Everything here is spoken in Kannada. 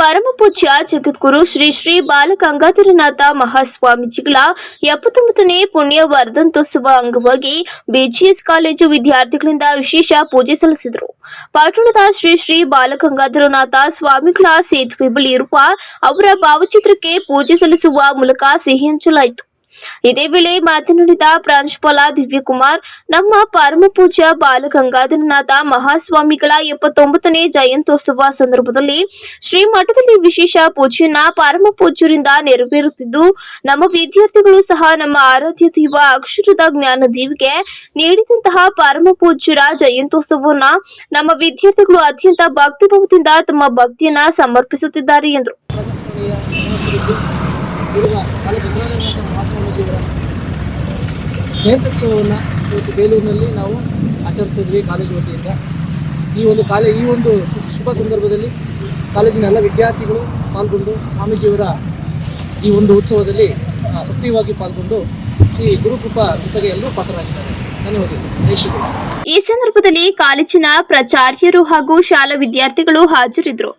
ಪರಮಪೂಜ್ಯ ಜಗದ್ಗುರು ಶ್ರೀ ಶ್ರೀ ಬಾಲಗಂಗಾಧರನಾಥ ಮಹಾಸ್ವಾಮೀಜಿಗಳ ಎಪ್ಪತ್ತೊಂಬತ್ತನೇ ಪುಣ್ಯ ವರ್ಧಂತೋತ್ಸವ ಅಂಗವಾಗಿ ಬಿಜಿಎಸ್ ಕಾಲೇಜು ವಿದ್ಯಾರ್ಥಿಗಳಿಂದ ವಿಶೇಷ ಪೂಜೆ ಸಲ್ಲಿಸಿದರು. ಪಟ್ಟಣದ ಶ್ರೀ ಶ್ರೀ ಬಾಲಗಂಗಾಧರನಾಥ ಸ್ವಾಮಿಗಳ ಸೇತುವೆ ಬಳಿ ಇರುವ ಅವರ ಭಾವಚಿತ್ರಕ್ಕೆ ಪೂಜೆ ಸಲ್ಲಿಸುವ ಮೂಲಕ ಸಿಹಿ ಹಂಚಲಾಯಿತು. ಇದೇ ವೇಳೆ ಮಾತನಾಡಿದ ಪ್ರಾಂಶುಪಾಲ ದಿವ್ಯಕುಮಾರ್, ನಮ್ಮ ಪರಮ ಪೂಜ್ಯ ಬಾಲಗಂಗಾಧರನಾಥ ಮಹಾಸ್ವಾಮಿಗಳ ಎಪ್ಪತ್ತೊಂಬತ್ತನೇ ಜಯಂತ್ಯೋತ್ಸವ ಸಂದರ್ಭದಲ್ಲಿ ಶ್ರೀ ಮಠದಲ್ಲಿ ವಿಶೇಷ ಪೂಜೆಯನ್ನ ಪರಮ ಪೂಜ್ಯರಿಂದ ನೆರವೇರುತ್ತಿದ್ದು, ನಮ್ಮ ವಿದ್ಯಾರ್ಥಿಗಳು ಸಹ ನಮ್ಮ ಆರಾಧ್ಯ ದೈವ ಅಕ್ಷರದ ಜ್ಞಾನ ದೇವಿಗೆ ನೀಡಿದಂತಹ ಪರಮ ಪೂಜ್ಯರ ಜಯಂತ್ಯೋತ್ಸವವನ್ನ ನಮ್ಮ ವಿದ್ಯಾರ್ಥಿಗಳು ಅತ್ಯಂತ ಭಕ್ತಿಭಾವದಿಂದ ತಮ್ಮ ಭಕ್ತಿಯನ್ನ ಸಮರ್ಪಿಸುತ್ತಿದ್ದಾರೆ ಎಂದರು. ಮಹಾಸ್ವಾಮೀಜಿಯವರ ಜಯಂತ್ಯುತ್ಸವವನ್ನು ಇವತ್ತು ಬೇಲೂರಿನಲ್ಲಿ ನಾವು ಆಚರಿಸಿದ್ವಿ ಕಾಲೇಜು ವತಿಯಿಂದ. ಈ ಒಂದು ಕಾಲೇ, ಈ ಒಂದು ಶುಭ ಸಂದರ್ಭದಲ್ಲಿ ಕಾಲೇಜಿನ ಎಲ್ಲ ವಿದ್ಯಾರ್ಥಿಗಳು ಪಾಲ್ಗೊಂಡು ಸ್ವಾಮೀಜಿಯವರ ಈ ಒಂದು ಉತ್ಸವದಲ್ಲಿ ಸಕ್ರಿಯವಾಗಿ ಪಾಲ್ಗೊಂಡು ಶ್ರೀ ಗುರುಕೃಪಾ ಕೃಪೆಗೆ ಎಲ್ಲರೂ ಪಾತ್ರರಾಗಿದ್ದಾರೆ. ಧನ್ಯವಾದಗಳು. ಈ ಸಂದರ್ಭದಲ್ಲಿ ಕಾಲೇಜಿನ ಪ್ರಾಚಾರ್ಯರು ಹಾಗೂ ಶಾಲಾ ವಿದ್ಯಾರ್ಥಿಗಳು ಹಾಜರಿದ್ದರು.